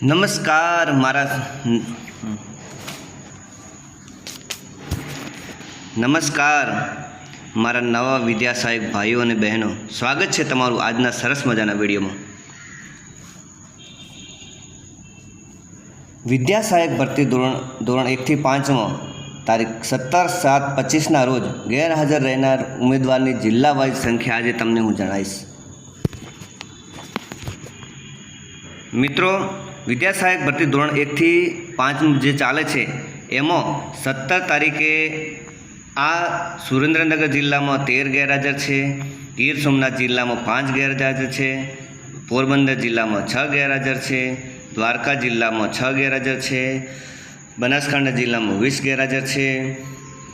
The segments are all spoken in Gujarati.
નમસ્કાર, મારા નમસ્કાર, મારા નવા વિદ્યા સાહેબ ભાઈઓ અને બહેનો. સ્વાગત છે તમારું આજના સરસ મજાના વિડીયોમાં. વિદ્યા સહાયક ભરતી ધોરણ ધોરણ એકથી પાંચમાં તારીખ સત્તર સાત પચીસના રોજ ગેરહાજર રહેનાર ઉમેદવારની જિલ્લા વાઇઝ સંખ્યા આજે તમને હું જણાવીશ. મિત્રો વિદ્યા સહાયક ભરતી ધોરણ એકથી પાંચ જે ચાલે છે, એમાં સત્તર તારીખે આ સુરેન્દ્રનગર જિલ્લામાં તેર ગેરહાજર છે, ગીર સોમનાથ જિલ્લામાં પાંચ ગેરહાજર છે, પોરબંદર જિલ્લામાં છ ગેરહાજર છે, દ્વારકા જિલ્લામાં છ ગેરહાજર છે, બનાસકાંઠા જિલ્લામાં વીસ ગેરહાજર છે,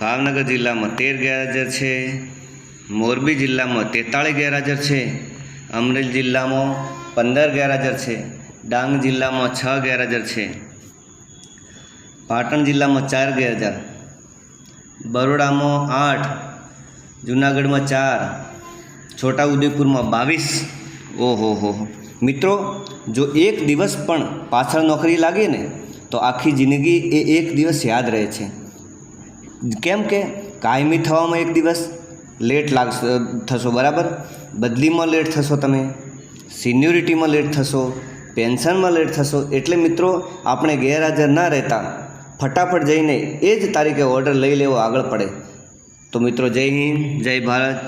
ભાવનગર જિલ્લામાં તેર ગેરહાજર છે, મોરબી જિલ્લામાં તેતાળીસ ગેરહાજર છે, અમરેલી જિલ્લામાં પંદર ગેરહાજર છે. ડાંગ જિલ્લામાં છ ગેરહાજર છે. પાટણ જિલ્લામાં ચાર ગેરહાજર. બરોડામાં આઠ, જુનાગઢમાં ચાર, છોટાઉદેપુરમાં બાવીસ. ઓહો, હો. મિત્રો, જો એક દિવસ પણ પાછળ નોકરી લાગે ને, તો આખી જિંદગી એ એક દિવસ યાદ રહે છે. કેમ કે, કાયમી થવામાં એક દિવસ લેટ લાગશે થશો, બરાબર? બદલીમાં લેટ થશો તમે. સિન્યોરિટીમાં લેટ થશો. પેન્શનમાં લેટ થશો એટલે મિત્રો આપણે ગેરહાજર ના રહેતા. ફટાફટ જઈને એ જ તારીખે ઓર્ડર લઈ લેવો, આગળ પડે. તો મિત્રો જય હિન્દ, જય ભારત.